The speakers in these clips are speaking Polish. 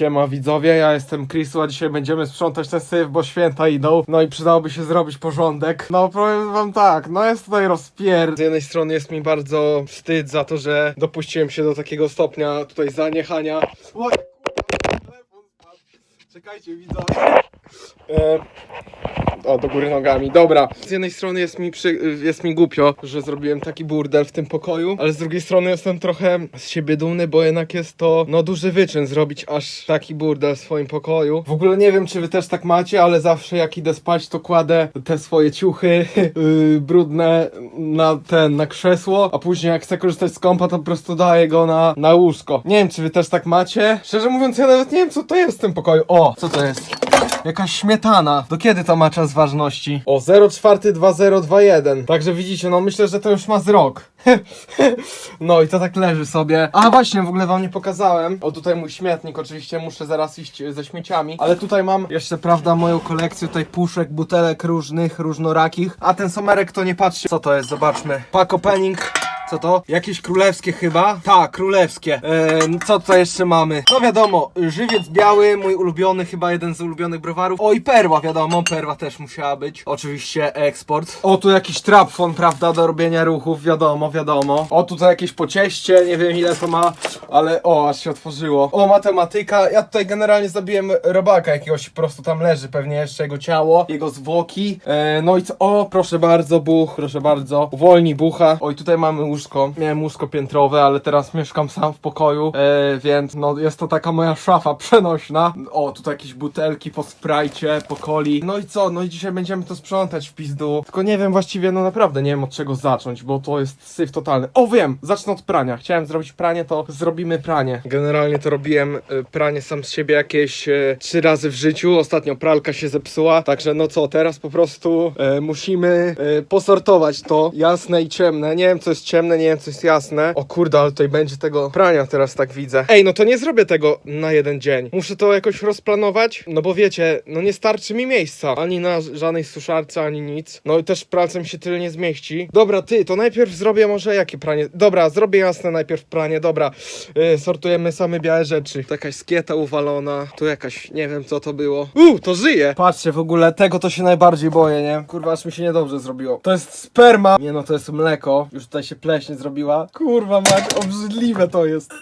Siema widzowie, ja jestem Chrisu, a dzisiaj będziemy sprzątać ten syf, bo święta idą. No i przydałoby się zrobić porządek. No powiem wam tak, no jest tutaj rozpier... Z jednej strony jest mi bardzo wstyd za to, że dopuściłem się do takiego stopnia tutaj zaniechania. Oj, kurwa, telefon spadł. Czekajcie widzowie. E, o, do góry nogami. Dobra. Z jednej strony jest mi, przy, jest mi głupio, że zrobiłem taki burdel w tym pokoju, ale z drugiej strony jestem trochę z siebie dumny, bo jednak jest to, no, duży wyczyn zrobić aż taki burdel w swoim pokoju. W ogóle nie wiem, czy wy też tak macie, ale zawsze jak idę spać, to kładę te swoje ciuchy yy, brudne na ten, na krzesło, a później jak chcę korzystać z kąpa, to po prostu daję go na, na łóżko. Nie wiem, czy wy też tak macie. Szczerze mówiąc, ja nawet nie wiem, co to jest w tym pokoju. O, co to jest? Jakaś śmietana. Do kiedy to ma czas ważności? O, 042021. Także widzicie, no myślę, że to już ma z rok. no i to tak leży sobie. A właśnie, w ogóle wam nie pokazałem. O, tutaj mój śmietnik, oczywiście muszę zaraz iść ze śmieciami. Ale tutaj mam jeszcze, prawda, moją kolekcję tutaj puszek, butelek różnych, różnorakich. A ten somerek to nie patrzcie. Co to jest? Zobaczmy. Pack opening. Co to? Jakieś królewskie chyba? Tak, królewskie. Eee, co tutaj jeszcze mamy? No wiadomo, żywiec biały, mój ulubiony, chyba jeden z ulubionych browarów. O i perła, wiadomo, perła też musiała być. Oczywiście eksport. O, tu jakiś trapfon, prawda, do robienia ruchów, wiadomo, wiadomo. O, tutaj jakieś pocieście, nie wiem ile to ma, ale o, aż się otworzyło. O, matematyka. Ja tutaj generalnie zabiłem robaka jakiegoś, po prostu tam leży pewnie jeszcze jego ciało, jego zwłoki. Eee, no i co? O, proszę bardzo, buch, proszę bardzo. Uwolnij bucha. Oj, tutaj mamy łóżko. Miałem łóżko piętrowe, ale teraz mieszkam sam w pokoju, e, więc no jest to taka moja szafa przenośna. O, tutaj jakieś butelki po sprajcie, po coli. No i co? No i dzisiaj będziemy to sprzątać w pizdu. Tylko nie wiem właściwie, no naprawdę nie wiem od czego zacząć, bo to jest syf totalny. O, wiem! Zacznę od prania. Chciałem zrobić pranie, to zrobimy pranie. Generalnie to robiłem e, pranie sam z siebie jakieś e, trzy razy w życiu. Ostatnio pralka się zepsuła, także no co, teraz po prostu e, musimy posortować to jasne i ciemne. Nie wiem co jest ciemne, nie wiem co jest jasne. O kurde, ale tutaj będzie tego prania teraz tak widzę. Ej, no to nie zrobię tego na jeden dzień. Muszę to jakoś rozplanować, no bo wiecie, no nie starczy mi miejsca. Ani na żadnej suszarce, ani nic. No i też pralce mi się tyle nie zmieści. Dobra, ty, to najpierw zrobię może jakie pranie? Dobra, zrobię jasne najpierw pranie, dobra. Yy, sortujemy same białe rzeczy. Tu jakaś skieta uwalona, tu jakaś, nie wiem co to było. Uuu, to żyje! Patrzcie, w ogóle tego to się najbardziej boję, nie? Kurwa, aż mi się niedobrze zrobiło. To jest sperma! Nie no, to jest mleko. Już tutaj się pleśnie zrobiła. Kurwa, mać, obrzydliwe to jest.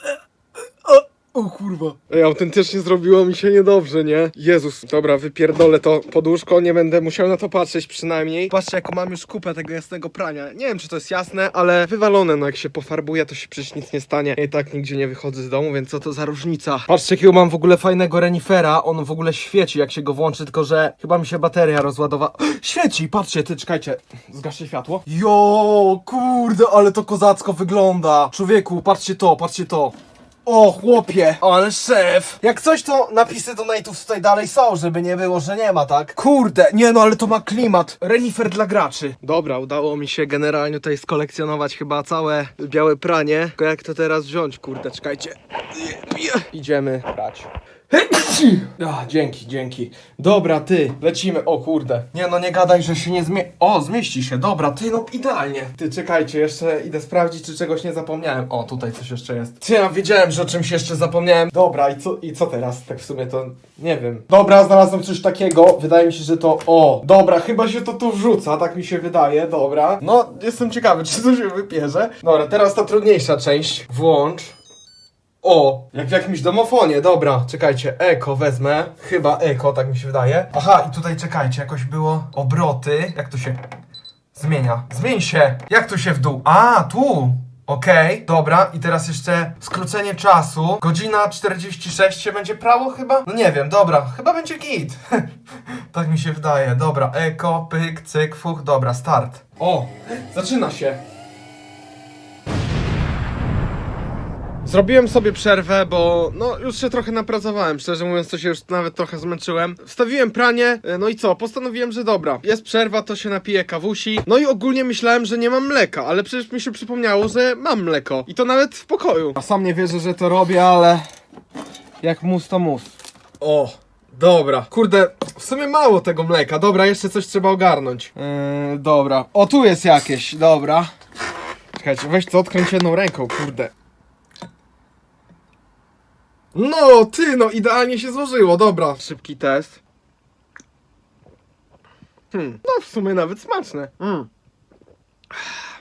O kurwa. Ej, autentycznie zrobiło mi się niedobrze, nie? Jezus. Dobra, wypierdolę to poduszko, nie będę musiał na to patrzeć przynajmniej. Patrzcie, jaką mam już kupę tego jasnego prania. Nie wiem, czy to jest jasne, ale wywalone, no jak się pofarbuje, to się przecież nic nie stanie. Ja i tak nigdzie nie wychodzę z domu, więc co to za różnica? Patrzcie, jakiego mam w ogóle fajnego renifera. On w ogóle świeci, jak się go włączy, tylko że chyba mi się bateria rozładowała. Świeci, patrzcie, ty, czekajcie. Zgaszę światło. Jo, kurde, ale to kozacko wygląda. Człowieku, patrzcie to, patrzcie to. O, chłopie, ale szef. Jak coś, to napisy donate'ów tutaj dalej są, żeby nie było, że nie ma, tak? Kurde, nie no, ale to ma klimat. Renifer dla graczy. Dobra, udało mi się generalnie tutaj skolekcjonować chyba całe białe pranie. Tylko jak to teraz wziąć, kurde, czekajcie. Idziemy brać. Dzięki, dzięki. Dobra, ty, lecimy. O kurde. Nie no, nie gadaj, że się nie zmie... O, zmieści się. Dobra, ty, no idealnie. Ty, czekajcie, jeszcze idę sprawdzić, czy czegoś nie zapomniałem. O, tutaj coś jeszcze jest. Ty, ja wiedziałem, że o czymś jeszcze zapomniałem. Dobra, i co, i co teraz? Tak w sumie to nie wiem. Dobra, znalazłem coś takiego. Wydaje mi się, że to... O, dobra, chyba się to tu wrzuca, tak mi się wydaje. Dobra. No, jestem ciekawy, czy to się wypierze. Dobra, teraz ta trudniejsza część. Włącz. O, jak w jakimś domofonie, dobra, czekajcie, eko wezmę, chyba eko, tak mi się wydaje. Aha, i tutaj czekajcie, jakoś było obroty, jak to się zmienia? Zmień się, jak to się w dół? A, tu, okej, dobra, i teraz jeszcze skrócenie czasu, godzina 46 się będzie prawo chyba? No nie wiem, dobra, chyba będzie git. tak mi się wydaje, dobra, eko, pyk, cyk, fuch, dobra, start. O, zaczyna się. Zrobiłem sobie przerwę, bo no już się trochę napracowałem, szczerze mówiąc to się już nawet trochę zmęczyłem. Wstawiłem pranie, e, no i co, postanowiłem, że dobra, jest przerwa, to się napiję kawusi. No i ogólnie myślałem, że nie mam mleka, ale przecież mi się przypomniało, że mam mleko. I to nawet w pokoju. A sam nie wierzę, że to robię, ale jak mus to mus. O, dobra. Kurde, w sumie mało tego mleka. Dobra, jeszcze coś trzeba ogarnąć. Yy, dobra. O, tu jest jakieś, dobra. Czekajcie, weź to odkręć jedną ręką, kurde. No, ty, no idealnie się złożyło, dobra. Szybki test. Hmm, no w sumie nawet smaczne. Mm.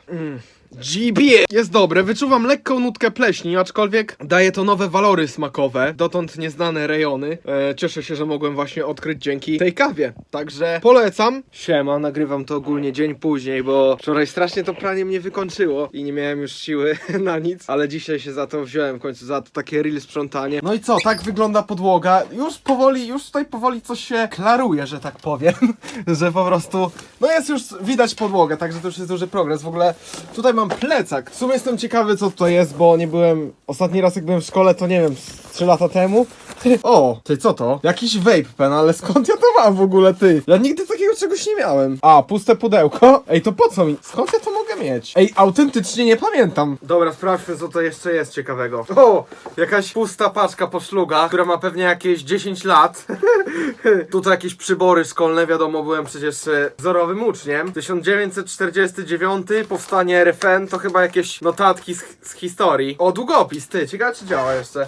Mm. GB jest dobre, wyczuwam lekką nutkę pleśni, aczkolwiek daje to nowe walory smakowe, dotąd nieznane rejony. E, cieszę się, że mogłem właśnie odkryć dzięki tej kawie, także polecam. Siema, nagrywam to ogólnie dzień później, bo wczoraj strasznie to pranie mnie wykończyło i nie miałem już siły na nic, ale dzisiaj się za to wziąłem w końcu, za to takie real sprzątanie. No i co, tak wygląda podłoga, już powoli, już tutaj powoli coś się klaruje, że tak powiem, że po prostu, no jest już widać podłogę, także to już jest duży progres. W ogóle tutaj mam plecak. W sumie jestem ciekawy, co to jest, bo nie byłem, ostatni raz jak byłem w szkole, to nie wiem, z 3 lata temu. O, ty, co to? Jakiś vape pen, ale skąd ja to mam w ogóle, ty? Ja nigdy takiego czegoś nie miałem. A, puste pudełko? Ej, to po co mi? Skąd ja to mogę mieć? Ej, autentycznie nie pamiętam. Dobra, sprawdźmy, co to jeszcze jest ciekawego. O, jakaś pusta paczka po szlugach, która ma pewnie jakieś 10 lat. Tutaj jakieś przybory szkolne, wiadomo, byłem przecież e, wzorowym uczniem. 1949, powstanie RFN, to chyba jakieś notatki z, z historii. O, długopis, ty, ciekawe czy działa jeszcze.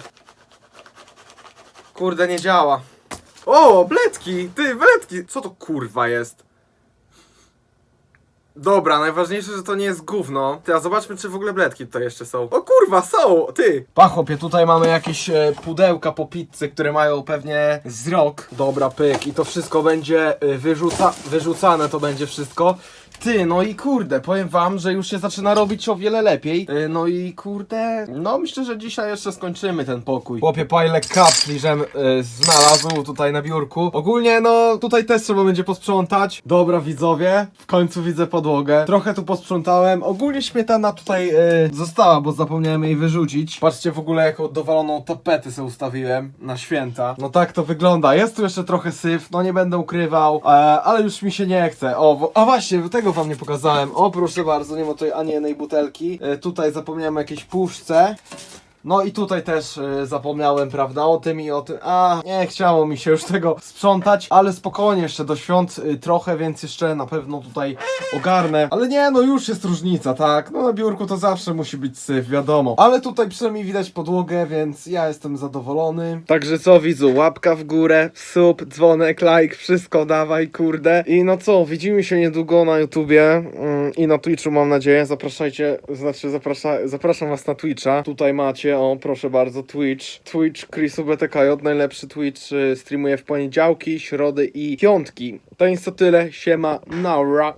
Kurde, nie działa. O, bledki, ty, bledki. Co to kurwa jest? Dobra, najważniejsze, że to nie jest gówno. Ty, a zobaczmy, czy w ogóle bledki tutaj jeszcze są. O kurwa, są! Ty! Pa, chłopie, tutaj mamy jakieś e, pudełka po pizzy, które mają pewnie z rok. Dobra, pyk. I to wszystko będzie e, wyrzuca wyrzucane, to będzie wszystko. Ty, no i kurde, powiem wam, że już się zaczyna robić o wiele lepiej. E, no i kurde, no myślę, że dzisiaj jeszcze skończymy ten pokój. Chłopie, pajle kapsli, żem e, znalazł tutaj na biurku. Ogólnie, no tutaj też trzeba będzie posprzątać. Dobra, widzowie, w końcu widzę podłogę. Trochę tu posprzątałem. Ogólnie śmietana tutaj e, została, bo zapomniałem jej wyrzucić. Patrzcie w ogóle, jaką dowaloną tapetę sobie ustawiłem na święta. No tak to wygląda. Jest tu jeszcze trochę syf, no nie będę ukrywał, e, ale już mi się nie chce. O, wo- a właśnie, tego wam nie pokazałem. O, proszę bardzo, nie ma tutaj ani jednej butelki. E, tutaj zapomniałem o jakiejś puszce. No i tutaj też y, zapomniałem, prawda, o tym i o tym. A, nie chciało mi się już tego sprzątać, ale spokojnie, jeszcze do świąt y, trochę, więc jeszcze na pewno tutaj ogarnę. Ale nie, no już jest różnica, tak? No na biurku to zawsze musi być syf, wiadomo. Ale tutaj przynajmniej widać podłogę, więc ja jestem zadowolony. Także co, widzu, łapka w górę, sub, dzwonek, like, wszystko dawaj, kurde. I no co, widzimy się niedługo na YouTubie mm, i na Twitchu mam nadzieję. Zapraszajcie, znaczy zaprasza, zapraszam was na Twitcha. Tutaj macie, o proszę bardzo, Twitch. Twitch Chrisu BTKJ, najlepszy Twitch, y, streamuje w poniedziałki, środy i piątki. To jest to tyle, siema, naura.